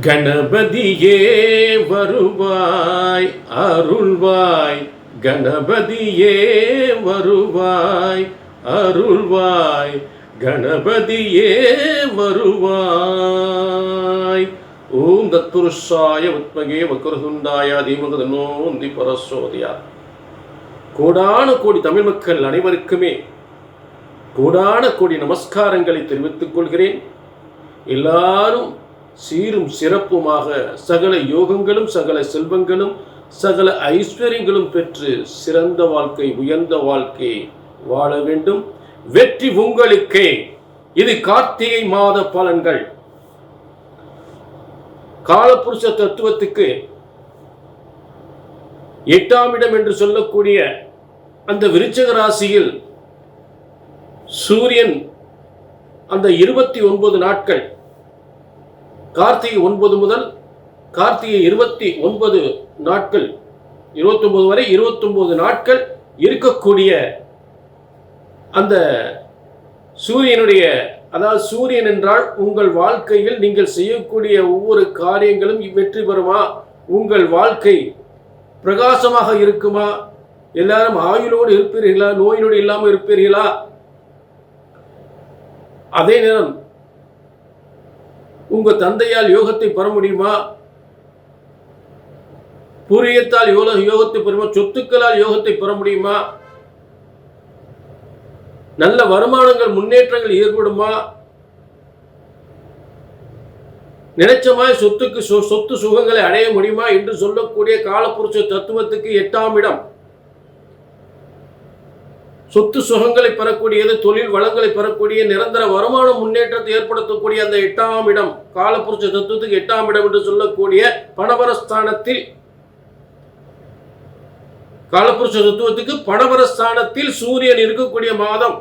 கணபதியே வருவாய் அருள்வாய். கணபதியே வருவாய் அருள்வாய். கணபதியே வருவாய். ஓம் தத்துருஷாய உத்மகே வக்ரதுண்டாய தீமகதனோந்தி பரசோதியா. கோடான கோடி தமிழ் மக்கள் அனைவருக்குமே கோடான கோடி நமஸ்காரங்களை தெரிவித்துக் கொள்கிறேன். எல்லாரும் சீரும் சிறப்புமாக சகல யோகங்களும் சகல செல்வங்களும் சகல ஐஸ்வர்யங்களும் பெற்று சிறந்த வாழ்க்கை உயர்ந்த வாழ்க்கை வாழ வேண்டும். வெற்றி உங்களுக்கே. இது கார்த்திகை மாத பலன்கள். காலபுருஷ தத்துவத்துக்கு எட்டாம் இடம் என்று சொல்லக்கூடிய அந்த விருச்சக ராசியில் சூரியன் அந்த இருபத்தி ஒன்பது நாட்கள் கார்த்திகை ஒன்பது முதல் கார்த்திகை இருபத்தி ஒன்பது நாட்கள் இருபத்தொம்பது வரை இருபத்தொம்பது நாட்கள் இருக்கக்கூடிய அந்த சூரியனுடைய அதாவது சூரியன் என்றால் உங்கள் வாழ்க்கையில் நீங்கள் செய்யக்கூடிய ஒவ்வொரு காரியங்களும் வெற்றி பெறுமா? உங்கள் வாழ்க்கை பிரகாசமாக இருக்குமா? எல்லாரும் ஆயுளோடு இருப்பீர்களா? நோயினோடு இல்லாமல் இருப்பீர்களா? அதே நேரம் உங்க தந்தையால் யோகத்தை பெற முடியுமா? பூரியத்தால் யோக யோகத்தை பெறுமா? சொத்துக்களால் யோகத்தை பெற முடியுமா? நல்ல வருமானங்கள் முன்னேற்றங்கள் ஏற்படுமா? நினைச்ச மாதிரி சொத்துக்கு சொத்து சுகங்களை அடைய முடியுமா? என்று சொல்லக்கூடிய காலப்புருஷ தத்துவத்துக்கு எட்டாம் இடம். சொத்து சுகங்களை பெறக்கூடியது தொழில் வளங்களை பெறக்கூடிய நிரந்தர வருமான முன்னேற்றத்தை ஏற்படுத்தக்கூடிய அந்த எட்டாம் இடம் காலப்புருஷ தத்துவத்துக்கு எட்டாம் இடம் என்று சொல்லக்கூடிய பணபரஸ்தானத்தில் காலப்புருஷ தத்துவத்துக்கு பணபரஸ்தானத்தில் சூரியன் இருக்கக்கூடிய மாதம்.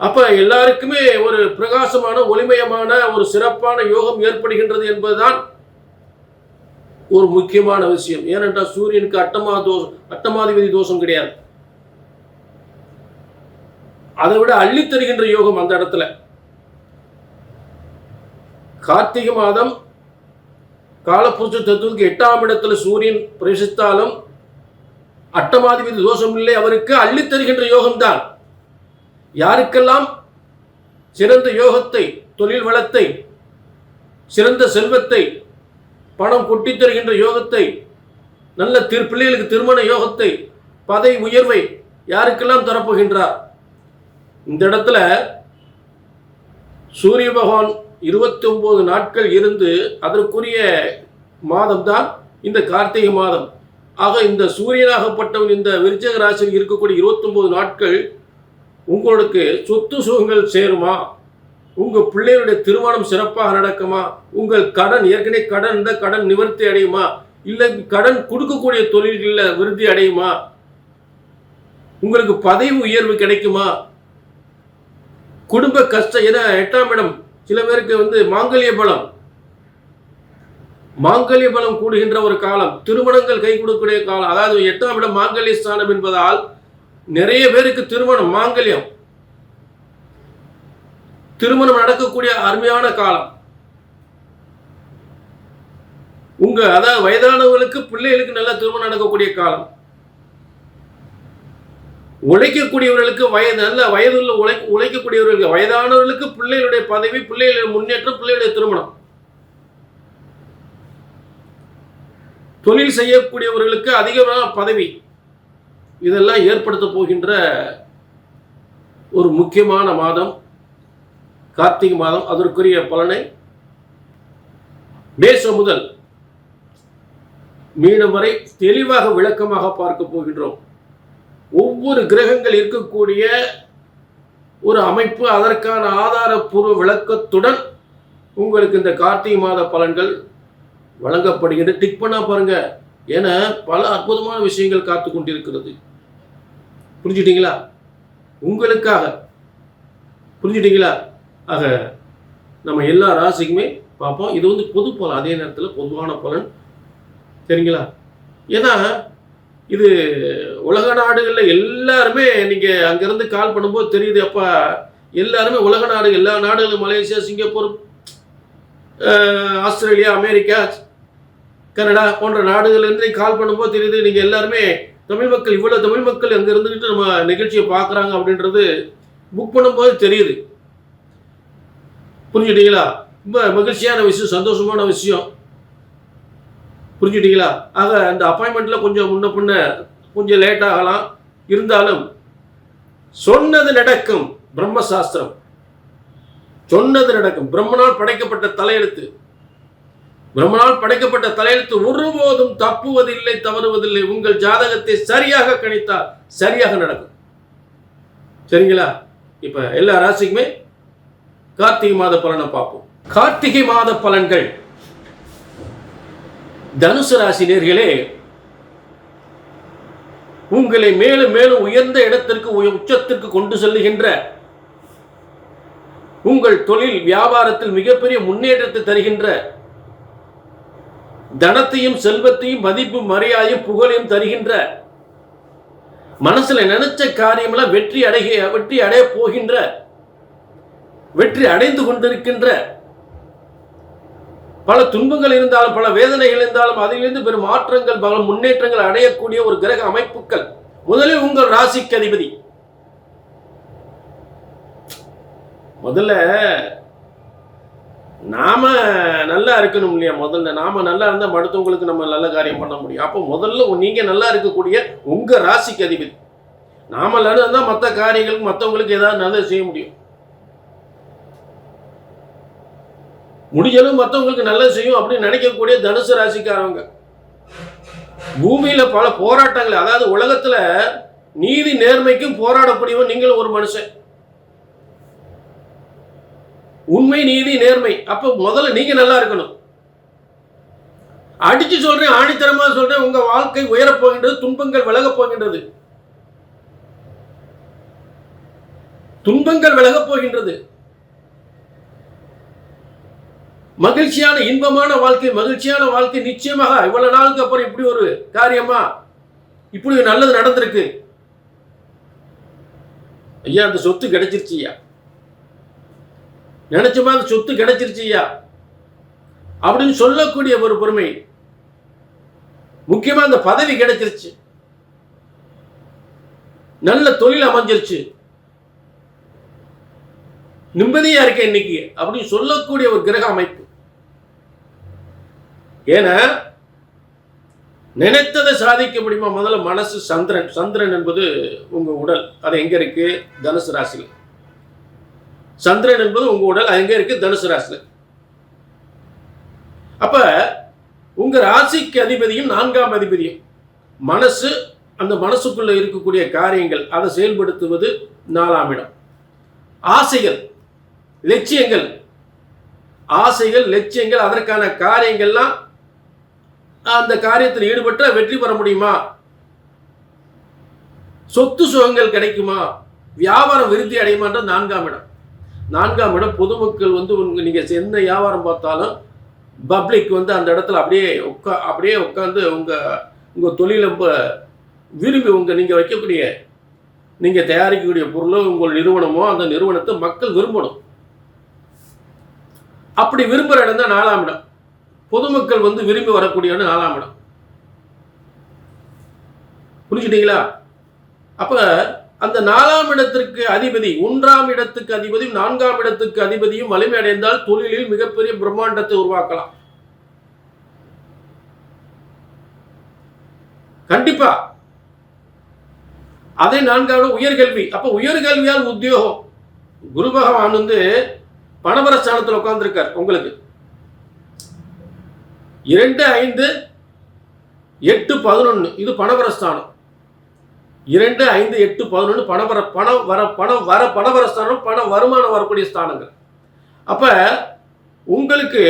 அப்ப எல்லாருக்குமே ஒரு பிரகாசமான ஒளிமயமான ஒரு சிறப்பான யோகம் ஏற்படுகின்றது என்பதுதான் ஒரு முக்கியமான விஷயம். ஏனென்றால் சூரியனுக்கு அட்டமா தோஷம் அட்டமாதிபதி தோஷம் கிடையாது. அதை விட அள்ளி தருகின்ற யோகம் அந்த இடத்துல. கார்த்திகை மாதம் காலப்புருஷ தத்துவத்துக்கு எட்டாம் இடத்துல சூரியன் பிரவேசித்தாலும் அட்டமாதிபதி தோஷம் இல்லை அவருக்கு அள்ளி தருகின்ற யோகம்தான். யாருக்கெல்லாம் சிறந்த யோகத்தை தொழில் வளத்தை சிறந்த செல்வத்தை பணம் கொட்டித் தருகின்ற யோகத்தை நல்ல திரு பிள்ளைகளுக்கு திருமண யோகத்தை பதவி உயர்வை யாருக்கெல்லாம் தரப்போகின்றார்? இந்த இடத்துல சூரிய பகவான் இருபத்தி ஒன்பது நாட்கள் இருந்து அதற்குரிய மாதம்தான் இந்த கார்த்திகை மாதம். ஆக இந்த சூரியனாகப்பட்டவன் இந்த விருச்சக ராசியில் இருக்கக்கூடிய 29 நாட்கள் உங்களுக்கு சொத்து சுகங்கள் சேருமா? உங்கள் பிள்ளைகளுடைய திருமணம் சிறப்பாக நடக்குமா? உங்கள் கடன் ஏற்கனவே கடன் இருந்தால் கடன் நிவர்த்தி அடையுமா? இல்லை கடன் கொடுக்கக்கூடிய தொழில்களில் விருத்தி அடையுமா? உங்களுக்கு பதவி உயர்வு கிடைக்குமா? குடும்ப கஷ்டம் ஏன்னா எட்டாம் இடம் சில பேருக்கு வந்து மாங்கல்ய பலம். மாங்கல்ய பலம் கூடுகின்ற ஒரு காலம் திருமணங்கள் கை கொடுக்கக்கூடிய காலம். அதாவது எட்டாம் இடம் மாங்கல்ய ஸ்தானம் என்பதால் நிறைய பேருக்கு திருமணம் மாங்கல்யம். திருமணம் நடக்கக்கூடிய அருமையான காலம். உங்க அதாவது வயதானவர்களுக்கு பிள்ளைகளுக்கு நல்ல திருமணம் நடக்கக்கூடிய காலம். உழைக்கக்கூடியவர்களுக்கு வயது நல்ல வயதுள்ள உழை உழைக்கக்கூடியவர்களுக்கு வயதானவர்களுக்கு பிள்ளைகளுடைய பதவி பிள்ளைகளுடைய முன்னேற்றம் பிள்ளைகளுடைய திருமணம். தொழில் செய்யக்கூடியவர்களுக்கு அதிகமான பதவி. இதெல்லாம் ஏற்படுத்த போகின்ற ஒரு முக்கியமான மாதம். கார்த்திகை மாதம் அதற்குரிய பலனை மேசம் முதல் மீனம் வரை தெளிவாக விளக்கமாக பார்க்க போகின்றோம். ஒவ்வொரு கிரகங்கள் இருக்கக்கூடிய ஒரு அமைப்பு அதற்கான ஆதாரப்பூர்வ விளக்கத்துடன் உங்களுக்கு இந்த கார்த்திகை மாத பலன்கள் வழங்கப்படுகின்ற டிக் பண்ணா பாருங்க. என பல அற்புதமான விஷயங்கள் காத்து கொண்டிருக்கிறது. புரிஞ்சுட்டீங்களா? உங்களுக்காக. புரிஞ்சுட்டீங்களா? ஆக நம்ம எல்லா ராசிக்குமே பார்ப்போம். இது வந்து பொது பலன். அதே நேரத்தில் பொதுவான பலன். சரிங்களா? ஏன்னா இது உலக நாடுகளில் எல்லாருமே நீங்கள் அங்கேருந்து கால் பண்ணும்போது தெரியுது அப்பா எல்லாருமே உலக நாடு எல்லா நாடுகளும் Malaysia Singapore Australia America Canada போன்ற நாடுகள்லேருந்து கால் பண்ணும்போது தெரியுது நீங்கள் எல்லாருமே தமிழ் மக்கள் இவ்வளோ தமிழ் மக்கள் அங்கே இருந்துக்கிட்டு நம்ம நிகழ்ச்சியை பார்க்குறாங்க அப்படின்றது புக் பண்ணும்போது தெரியுது. புரிஞ்சுட்டீங்களா ரொம்ப மகிழ்ச்சியான விஷயம் சந்தோஷமான விஷயம். புரிஞ்சுட்டீங்களா ஆக அந்த அப்பாயின்மெண்ட்டில் கொஞ்சம் முன்ன பின்ன கொஞ்சம் லேட் ஆகலாம். இருந்தாலும் சொன்னது நடக்கும் பிரம்மசாஸ்திரம். சொன்னது நடக்கும். பிரம்மனால் படைக்கப்பட்ட தலையெழுத்து. பிரம்மனால் படைக்கப்பட்ட தலையெழுத்து ஒருபோதும் தப்புவதில்லை தவறுவதில்லை. உங்கள் ஜாதகத்தை சரியாக கணித்தால் சரியாக நடக்கும். சரிங்களா? இப்போ எல்லா ராசிக்குமே கார்த்திகை மாத பலனை பார்ப்போம். கார்த்திகை மாத பலன்கள். தனுசு ராசி நேர்களே உங்களை மேலும் மேலும் உயர்ந்த இடத்திற்கு உச்சத்திற்கு கொண்டு செல்லுகின்ற உங்கள் தொழில் வியாபாரத்தில் மிகப்பெரிய முன்னேற்றத்தை தருகின்ற தனத்தையும் செல்வத்தையும் மதிப்பு மரியாதையும் புகழையும் தருகின்ற மனசுல நினைச்ச காரியமெல்லாம் வெற்றி அடைய வெற்றி அடைய போகின்ற வெற்றி அடைந்து கொண்டிருக்கின்ற பல துன்பங்கள் இருந்தாலும் பல வேதனைகள் இருந்தாலும் அதிலிருந்து பெரும் மாற்றங்கள் பல முன்னேற்றங்கள் அடையக்கூடிய ஒரு கிரக அமைப்புகள். முதலில் உங்கள் ராசிக்கு அதிபதி. முதல்ல நாம நல்லா இருக்கணும் இல்லையா? முதல்ல நாம நல்லா இருந்தால் மடுத்தவங்களுக்கு நம்ம நல்ல காரியம் பண்ண முடியும். அப்போ முதல்ல நீங்க நல்லா இருக்கக்கூடிய உங்க ராசிக்கு அதிபதி. நாம நல்லா இருந்தால் மற்ற காரியங்களுக்கு மற்றவங்களுக்கு ஏதாவது நல்லது செய்ய முடியும். முடிஞ்சளவு மற்றவங்களுக்கு நல்லது செய்யும் அப்படின்னு நினைக்கக்கூடிய தனுசு ராசிக்காரவங்க. பூமியில பல போராட்டங்கள் அதாவது உலகத்துல நீதி நேர்மைக்கும் போராடக்கூடியவன் நீங்கள் ஒரு மனுஷன். உண்மை நீதி நேர்மை. அப்ப முதல்ல நீங்க நல்லா இருக்கணும். அடிச்சு சொல்றேன் ஆணித்தரமா சொல்றேன் உங்க வாழ்க்கை உயரப்போகின்றது துன்பங்கள் விலகப் போகின்றது. துன்பங்கள் விலகப் போகின்றது. மகிழ்ச்சியான இன்பமான வாழ்க்கை மகிழ்ச்சியான வாழ்க்கை நிச்சயமாக இவ்வளவு நாளுக்கு அப்புறம் இப்படி ஒரு காரியமா? இப்படி நல்லது நடந்திருக்கு. ஐயா அந்த சொத்து கிடைச்சிருச்சியா ஐயா. அந்த சொத்து கிடைச்சிருச்சு ஐயா. அப்படின்னு சொல்லக்கூடிய ஒரு பொறுமை. முக்கியமா அந்த பதவி கிடைச்சிருச்சு. நல்ல தொழில் அமைஞ்சிருச்சு. நிம்மதியா இருக்கேன் இன்னைக்கு அப்படின்னு சொல்லக்கூடிய ஒரு கிரக அமைப்பு. ஏன்னா நினைத்ததை சாதிக்க முடியுமா? முதல்ல மனசு சந்திரன். சந்திரன் என்பது உங்க உடல். அது எங்க இருக்கு? தனுசு ராசியில். சந்திரன் என்பது உங்க உடல். அது எங்க இருக்கு? தனுசு ராசியில். அப்ப உங்க ராசிக்கு அதிபதியும் நான்காம் அதிபதியும் மனசு அந்த மனசுக்குள்ள இருக்கக்கூடிய காரியங்கள் அதை செயல்படுத்துவது நாலாம் இடம். ஆசைகள் லட்சியங்கள். ஆசைகள் லட்சியங்கள் அதற்கான காரியங்கள்லாம் அந்த காரியத்தில் ஈடுபட்டால் வெற்றி பெற முடியுமா? சொத்து சுகங்கள் கிடைக்குமா? வியாபாரம் விருத்தி அடையுமான்ற நான்காம் இடம். நான்காம் இடம் பொதுமக்கள் வந்து உங்க நீங்க எந்த வியாபாரம் பார்த்தாலும் பப்ளிக் வந்து அந்த இடத்துல அப்படியே உட்கா அப்படியே உட்காந்து உங்க உங்க தொழிலை ரொம்ப விரும்பி உங்க நீங்க வைக்கக்கூடிய நீங்க தயாரிக்கக்கூடிய பொருளோ உங்கள் நிறுவனமோ அந்த நிறுவனத்தை மக்கள் விரும்பணும். அப்படி விரும்புகிற இடம் தான் நாலாம் இடம். பொதுமக்கள் வந்து விரும்பி வரக்கூடிய இடம் நாலாம் இடம். புரிஞ்சுட்டீங்களா அப்ப அந்த நாலாம் இடத்திற்கு அதிபதி ஒன்றாம் இடத்துக்கு அதிபதியும் நான்காம் இடத்துக்கு அதிபதியும் வலிமை அடைந்தால் தொழிலில் மிகப்பெரிய பிரம்மாண்டத்தை உருவாக்கலாம். கண்டிப்பா. அதே நான்காவது உயர்கல்வி. அப்ப உயர்கல்வியால் உத்தியோகம். குரு பகவான் வந்து பணபரஸ்தானத்தில் உட்கார்ந்துருக்கார் உங்களுக்கு. இரண்டு ஐந்து எட்டு பதினொன்று இது பணபர ஸ்தானம் இரண்டு ஐந்து எட்டு பதினொன்று பணபர பணம் வர பணம் வர பணபர ஸ்தானம் வருமானம் வரக்கூடிய ஸ்தானங்கள். அப்போ உங்களுக்கு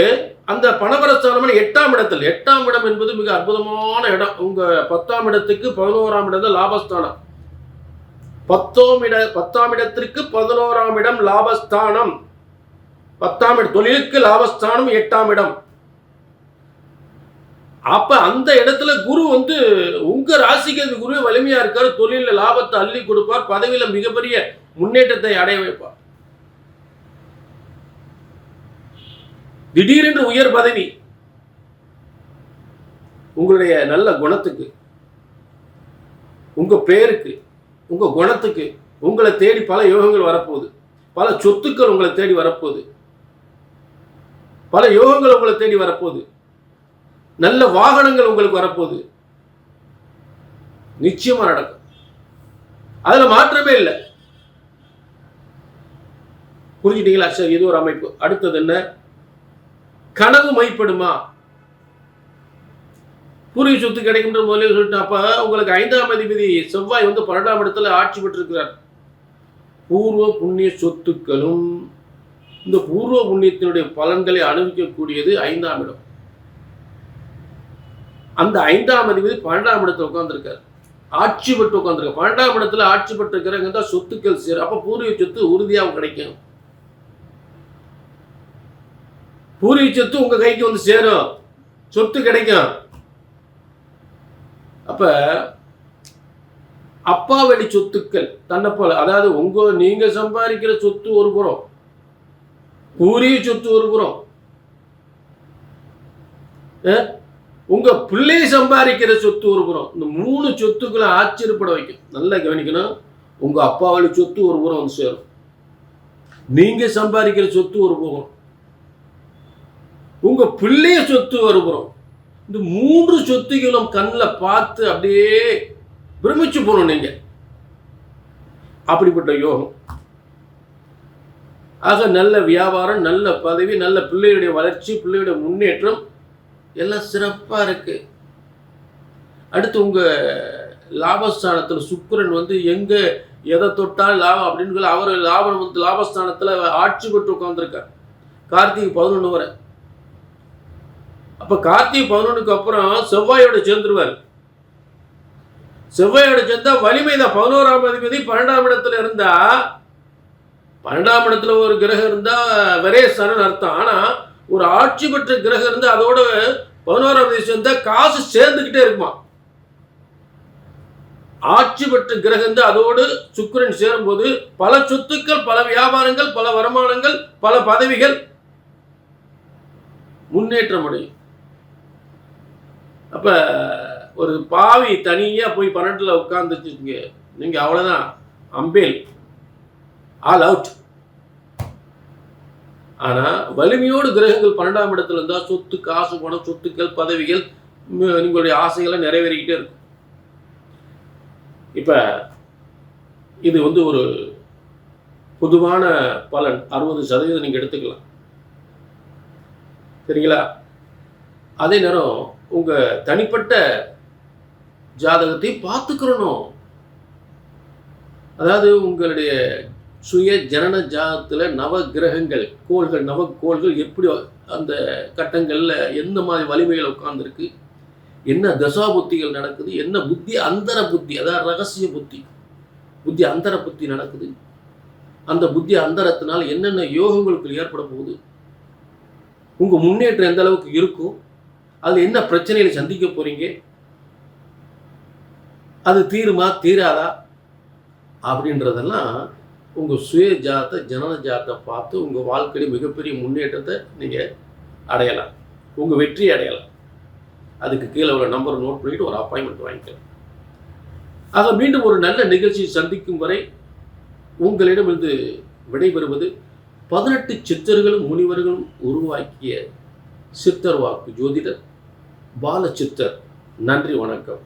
அந்த பணபரஸ்தானம் எட்டாம் இடத்தில் எட்டாம் இடம் என்பது மிக அற்புதமான இடம். உங்கள் பத்தாம் இடத்துக்கு பதினோராம் இடம் தான் லாபஸ்தானம். பத்தோம் இட பத்தாம் இடத்திற்கு பதினோராம் இடம் லாபஸ்தானம். பத்தாம் இடம் தொழிலுக்கு லாபஸ்தானம் எட்டாம் இடம். அப்ப அந்த இடத்துல குரு வந்து உங்க ராசிக்கு அது குரு வலிமையா இருக்காரு தொழில லாபத்தை அள்ளி கொடுப்பார் பதவியில மிகப்பெரிய முன்னேற்றத்தை அடைய வைப்பார். திடீரென்று உயர் பதவி உங்களுடைய நல்ல குணத்துக்கு உங்க பேருக்கு உங்க குணத்துக்கு உங்களை தேடி பல யோகங்கள் வரப்போகுது. பல சொத்துக்கள் உங்களை தேடி வரப்போகுது. பல யோகங்கள் உங்களை தேடி வரப்போகுது. நல்ல வாகனங்கள் உங்களுக்கு வரப்போகுது. நிச்சயமா நடக்கும். அதுல மாற்றமே இல்லை. புரிஞ்சுட்டீங்களா சரி? இது ஒரு அமைப்பு. அடுத்தது என்ன? கனவு மைப்படுமா? பூர்வீக சொத்து கிடைக்கின்ற முதலே சொல்லிட்டு அப்ப உங்களுக்கு ஐந்தாம் அதிபதி செவ்வாய் வந்து பன்னெண்டாம் இடத்துல ஆட்சி பெற்றிருக்கிறார். பூர்வ புண்ணிய சொத்துக்களும் இந்த பூர்வ புண்ணியத்தினுடைய பலன்களை அனுபவிக்கக்கூடியது ஐந்தாம் இடம். அந்த ஐந்தாம் அதிபதி பன்னெண்டாம் இடத்துல உட்காந்துருக்காரு ஆட்சி பெற்று உட்காந்துருக்காரு பன்னெண்டாம் இடத்துல ஆட்சி பெற்று இருக்கிறவங்க தான் சொத்துக்கள் சேரும் அப்போ பூர்வீக சொத்து உறுதியாக கிடைக்கும். பூர்வீக சொத்து உங்க கைக்கு வந்து சேரும். சொத்து கிடைக்கும். அப்ப அப்பா வழி சொத்துக்கள் தன்னை போல அதாவது உங்க நீங்க சம்பாதிக்கிற சொத்து ஒரு புறம் பூரிய சொத்து ஒரு புறம். உங்கள் உங்க பிள்ளை சம்பாதிக்கிற சொத்து ஒரு புறம் இந்த மூணு சொத்துக்களை ஆச்சரியப்பட வைக்கும் நல்லா கவனிக்கணும். உங்க அப்பாவோட சொத்து ஒரு புறம் வந்து சேரும். நீங்க சம்பாதிக்கிற சொத்து ஒரு புறம். உங்க பிள்ளைய சொத்து ஒரு புறம். இந்த மூன்று சொத்துகளும் கண்ணில் பார்த்து அப்படியே பிரமிச்சு போகணும் நீங்க. அப்படிப்பட்ட யோகம். ஆக நல்ல வியாபாரம் நல்ல பதவி நல்ல பிள்ளையுடைய வளர்ச்சி பிள்ளையுடைய முன்னேற்றம் எல்லாம் சிறப்பாக இருக்கு. அடுத்து உங்கள் லாபஸ்தானத்தில் சுக்கரன் வந்து எங்கே எதை தொட்டால் லாபம் அப்படின்னு சொல்லி அவர் லாபம் வந்து லாபஸ்தானத்தில் ஆட்சி பெற்று உட்காந்துருக்கார் கார்த்திகை பதினொன்று வரை. அப்போ கார்த்திகை பதினொன்றுக்கு அப்புறம் செவ்வாயோட சேர்ந்துருவார். செவ்வாயோட சேர்ந்தா வலிமை தான் பதினோராம் அதிபதி பன்னெண்டாம் இடத்துல இருந்தா பன்னெண்டாம் இடத்துல ஒரு கிரகம் இருந்தா விரேசனன் அர்த்தம். ஆனால் ஒரு ஆட்சி பெற்ற கிரகம் இருந்து அதோட பதினோராம் தேதி சேர்ந்தா காசு சேர்ந்துக்கிட்டே இருக்குமா? ஆட்சி பெற்ற கிரகம் இருந்தா அதோடு சுக்கிரன் சேரும்போது பல சொத்துக்கள் பல வியாபாரங்கள் பல வருமானங்கள் பல பதவிகள் முன்னேற்றம் அடையும். அப்ப ஒரு பாவி தனியா போய் பன்னெண்டுல உட்கார்ந்துச்சுங்க நீங்க அவ்வளவுதான். அம்பேல் ஆல் அவுட். ஆனால் வலிமையோடு கிரகங்கள் பன்னெண்டாம் இடத்துல இருந்தால் சொத்து காசு பணம் சொத்துக்கள் பதவிகள் உங்களுடைய ஆசைகளை நிறைவேறிக்கிட்டே இருக்கும். இப்போ இது வந்து ஒரு பொதுவான பலன். அறுபது சதவீதம் நீங்கள் எடுத்துக்கலாம். சரிங்களா? அதே நேரம் உங்கள் தனிப்பட்ட ஜாதகத்தை பார்த்துக்கிறணும். அதாவது உங்களுடைய சுய ஜனன ஜாதத்தில் நவ கிரகங்கள் கோள்கள் நவ கோள்கள் எப்படி அந்த கட்டங்களில் எந்த மாதிரி வலிமைகள் உட்கார்ந்துருக்கு? என்ன தசாபுத்திகள் நடக்குது? என்ன புத்தி அந்தர புத்தி அதாவது ரகசிய புத்தி புத்தி அந்தர புத்தி நடக்குது. அந்த புத்தி அந்தரத்தினால் என்னென்ன யோகங்களுக்கு ஏற்பட போகுது? உங்கள் முன்னேற்றம் எந்த அளவுக்கு இருக்கும்? அதில் என்ன பிரச்சனைகளை சந்திக்க போகிறீங்க அது தீருமா தீராதா? அப்படின்றதெல்லாம் உங்கள் சுய ஜாதத்தை ஜனன ஜாதத்தை பார்த்து உங்கள் வாழ்க்கையில் மிகப்பெரிய முன்னேற்றத்தை நீங்கள் அடையலாம். உங்கள் வெற்றி அடையலாம். அதுக்கு கீழே உள்ள நம்பரை நோட் பண்ணிட்டு ஒரு அப்பாயின்மெண்ட் வாங்கிக்கலாம். ஆக மீண்டும் ஒரு நல்ல நிகழ்ச்சியை சந்திக்கும் வரை உங்களிடமிருந்து விடைபெறுவது பதினெட்டு சித்தர்களும் முனிவர்களும் உருவாக்கிய சித்தர் வாக்கு ஜோதிடர் பாலச்சித்தர் நன்றி வணக்கம்.